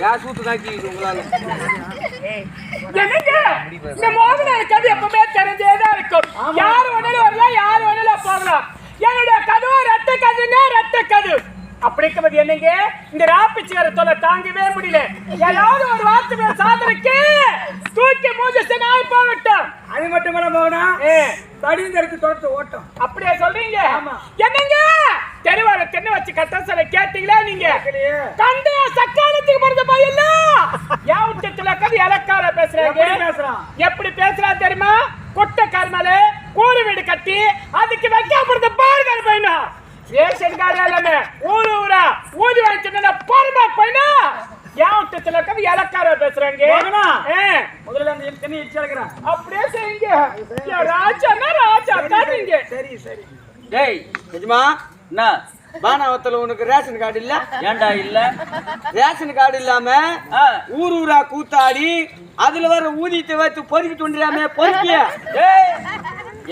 யார் சூத்து தாக்கி உங்களால? என்னங்க? இந்த மோகன கதை எப்பவுமே தெரிஞ்சேதான் இருக்கும். யார் வேணாலும் வரலாம் யார் வேணாலும் போகலாம் என்னுடைய கதவு ரத்த கதுங்க ரத்த கது. அப்படி இருக்கும்போது என்னங்க? இந்த ராப்பிச்சுக்கிற தொலை தாங்கவே முடியல. ஏதாவது ஒரு வார்த்தை மேல சாதனைக்கு தூக்கி மூஞ்சி நாய் போகட்டும். அது மட்டும் ஏ, தடியும் எடுத்து தொடர்த்து ஓட்டம். அப்படியே சொல்றீங்க? ஆமா. என்னங்க? தெருவால தென்னை வச்சு கட்ட சொல்ல கேட்டீங்களா நீங்க. கண்டைய சக்காலத்துக்கு பிறந்த பையன் ஏன் உச்சத்துல கது இலக்கார பேசுறாங்க. எப்படி பேசுறான்? எப்படி பேசுறா தெரியுமா? கொட்டை கருமல கூறு வீடு கட்டி அதுக்கு வைக்கப்படுத்த பாருங்க பையனா? ரேஷன் கார்டு எல்லாமே ஊரு ஊரா ஊதி வாங்கிட்டு பொறுமா பையனா? ஏன் உச்சத்துல கது இலக்கார பேசுறாங்க. முதல்ல அந்த இச்சு அழைக்கிறான் அப்படியே செய்யுங்க. ஏன் ராஜான்னா ராஜா? தான் நீங்க சரி சரி. டேய் நிஜமா? என்ன? பானாவத்துல உனக்கு ரேஷன் கார்டு இல்ல? ஏன்டா இல்ல? ரேஷன் கார்டு இல்லாம ஊர் ஊரா கூத்தாடி அதுல வர ஊதியத்தை வைத்து பொறுக்கி தோன்றியாமே பொறுக்கிய.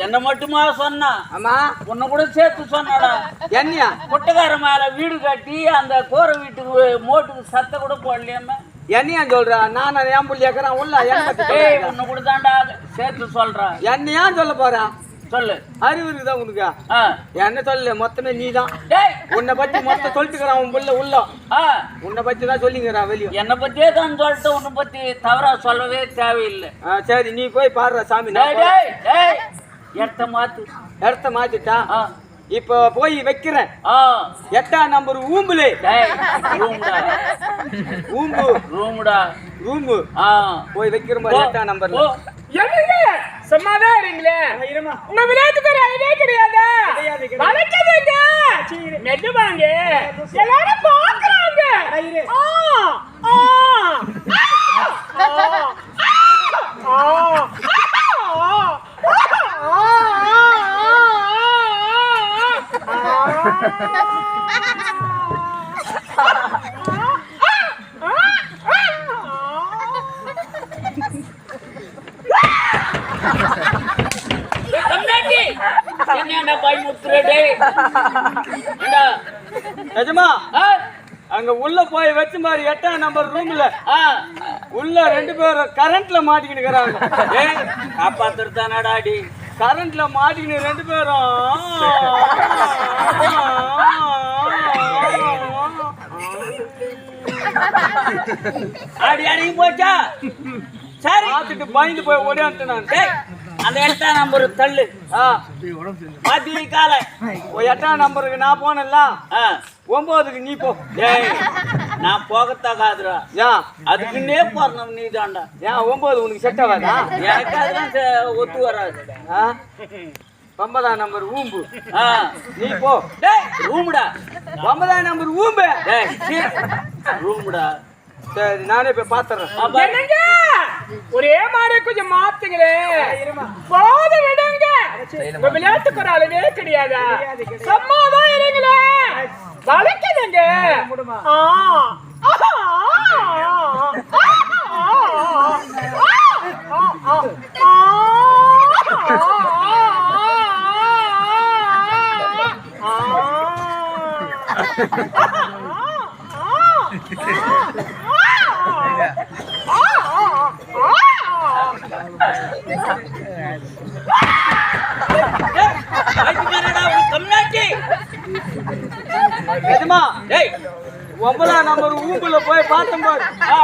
என்ன மட்டுமா சொன்னா? ஆமா. உன்னை கூட சேர்த்து சொன்னாடா. என்னையா? கொட்டக்கார மேல வீடு கட்டி அந்த கோர வீட்டுக்கு மோட்டுக்கு சத்த கூட போடலையாம. என்னையா சொல்றா? நான் என் புள்ளி ஏக்கறான் உள்ள என்ன? உன்னை கூட தாண்டா சேர்த்து சொல்றேன். என்னையா சொல்ல போறா? சொல்லு. அறிவு இருக்குதா உனக்கு? ஆ. என்ன சொல்லு மொத்தமே நீதான். டேய் உன்னை பத்தி மொத்தம் சொல்லிட்டுக்கிறான் உன் புள்ள உள்ள. ஆ, உன்னை பத்தி தான் சொல்லிங்கிறான் வெளியே. என்னை பத்தியே தான் சொல்லிட்டு உன்னை பத்தி தவறா சொல்லவே தேவையில்லை. ஆ, சரி நீ போய் பாடுற சாமி இடத்த மாத்து. இடத்த மாத்திட்டா? ஆ. இப்போ போய் வைக்கிறேன். ஆ. எட்டாம் நம்பர் ஊம்புலே. ஊம்பு. ரூம்டா. ரூம்பு. ஆ. போய் வைக்கிற மாதிரி எட்டாம் நம்பர்ல சும்மாதான் இருங்களே. உங்க விளையாட்டுக்கு ஒரு அறிவே கிடையாதா. வணக்கதுங்க மெதுவாங்க எல்லாரும் பாக்குறாங்க ஆ, ஏண்டா நிஜமா ஆ? அங்க உள்ள போய் வச்ச மாதிரி எட்டாம் நம்பர் ரூம்ல உள்ள ரெண்டு பேரும் கரண்ட்ல மாட்டிக்கினுக்கிறாங்க. ஏய் காப்பாத்துறதானடா டி. கரண்ட்ல மாட்டிக்கின்னு ரெண்டு பேரும் ஆடி அடங்கி போச்சா? சரி. பார்த்துட்டு பயந்து போய் ஓடியான்ட்டு நான். அந்த எட்டாம் நம்பர் தள்ளு. ஆ, மத்திய காலை? எட்டாம் நம்பருக்கு நான் போனேன்ல. ஆ. ஒன்பதுக்கு நீ போ. நான் போகத்தாகாதுடா. ஏன் அதுக்குன்னே போறணும் நீ தாண்டா ஏன் ஒன்பது உனக்கு செட் ஆகாதா? எனக்கு அதெல்லாம் ஒத்து வராது. ஆ? ஒன்பதாம் நம்பர் ஊம்பு. ஆ நீ போ. டேய் ரூம்டா ஒன்பதாம் நம்பர் ஊம்பு. டேய் ரூம்டா சரி நானே போய் பாத்துறேன். ஒரே மாதிரி கொஞ்சம் மாத்துங்களே போத விடுங்க உங்க விளையாட்டுக்கு ஒரு அளவே கிடையாதா சம்மாதான் இருங்களே வளைக்குதுங்க ஆ. ஆஹா. ஆ. ஆ. ஆ. அதுக்கு என்னடா உன் கம்னாட்டி நிஜமா டேய் ஒன்பதாம் நம்பர் ஊம்புல போய் பார்த்தோம் பாரு. ஆ,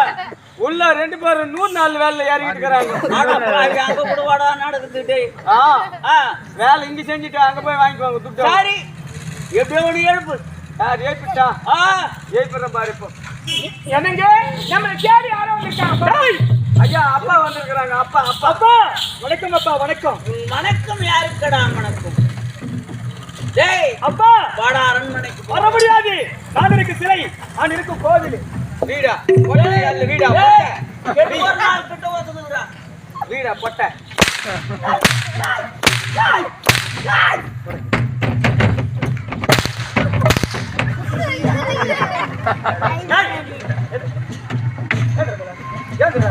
உள்ள ரெண்டு பேரும் நூறு நாலு வேலையில ஏறிக்கிட்டு இருக்கிறாங்க. வேலை இங்க செஞ்சுட்டு அங்க போய் வாங்கிக்குவாங்க துட்டு சரி. எப்படியோ ஒன்று எழுப்பு ஏப்பிட்டா ஆ. ஏப்பிடுற பாரு இப்போ. என்னங்க? நம்ம யாரோ வந்திருக்காங்க. ஐயா அப்பா வந்திருக்கிறாங்க அப்பா அப்பா அப்பா வணக்கம் அப்பா வணக்கம் வணக்கம் யாருக்கடா வணக்கம் டேய் அப்பா வாடா அரண்மனைக்கு. வர முடியாது நான் இருக்கு சிலை நான் இருக்கும் கோவில் வீடா பொட்டை அல்ல வீடா பொட்டை நாள் கிட்ட ஒதுங்குதுடா. வீடா பொட்டை ஏந்துடா.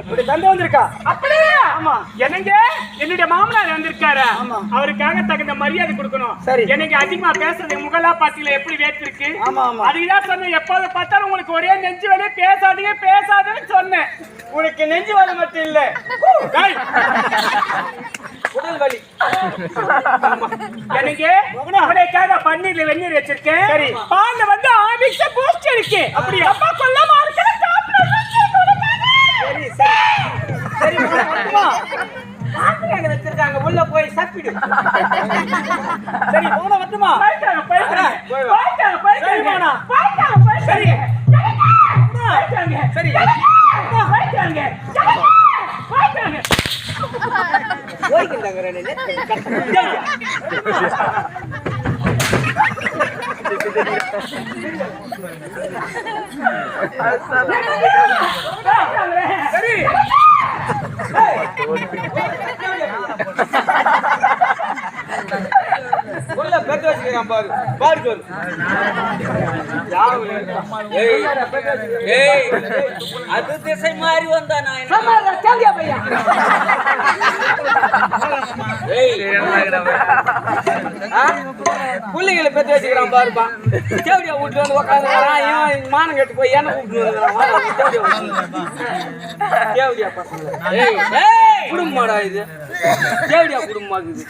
இப்படி தந்தை வந்திருக்கா? அப்படியே? ஆமா. என்னங்க? என்னுடைய மாமனார் வந்திருக்காரு. ஆமா. அவருக்காக தகுந்த மரியாதை கொடுக்கணும். சரி. எனக்கு அதிகமா பேசுறது முகலா பாத்தீங்களா எப்படி வேத்திருக்கு? ஆமா, ஆமா. அதுக்குதான் சொன்னேன் எப்போது பார்த்தாலும் உங்களுக்கு ஒரே நெஞ்சு வலி பேசாதீங்க பேசாதேன்னு சொன்னேன். உனக்கு நெஞ்சு வலி மட்டும் இல்ல. உடல் வலி. எனக்கு உங்களுக்காக பன்னீர்ல வெந்நீர் வச்சிருக்கேன். சரி. பால்ல வந்து ஆவிஷ பூஸ்ட் இருக்கு அப்படி அப்பா கொல்லமா இருக்கிற சரி சரி சரி மோகனா, வரட்டுமா? மாத்திரை வச்சிருக்காங்க. உள்ள போய் சாப்பிடு. சரி போயிட்டாங்க போனா. போயிட்டாங்க போயிட்டாங்க. போயிட்டாங்க. சரி. போயிட்டாங்க. போயிட்டாங்க. போய்க்கிட்டாங்க ரெண்டு சரி. உள்ள பெத்து வச்சுக்கிறான் பாரு பாரு சொல்லு அது திசை மாறி வந்தா நான் பிள்ளைங்களை பெத்து வச்சுக்கிறான் பாருப்பா. தேவடியா வீட்டுல வந்து உட்காந்துக்கிறான் இவன் மானம் கெட்டு போய் என்ன கூப்பிட்டு தேவடியா பசங்க குடும்பமாடா இது. தேவடியா குடும்பமா இது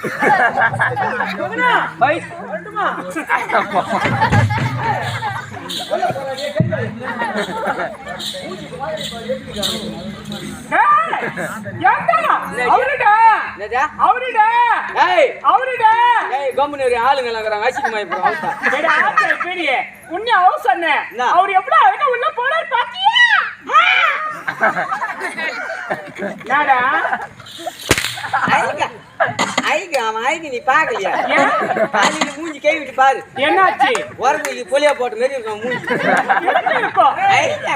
அவர் அழகா உள்ள போனார் பாத்தியா நாடா ஐங்க அவன் ஐங்க நீ பாக்கலையா? காலையில மூஞ்சி கை விட்டு பாரு. என்னாச்சு? உரக்கு பொலியா போட்ட மாதிரி மூஞ்சி. இருக்கும்? ஐயா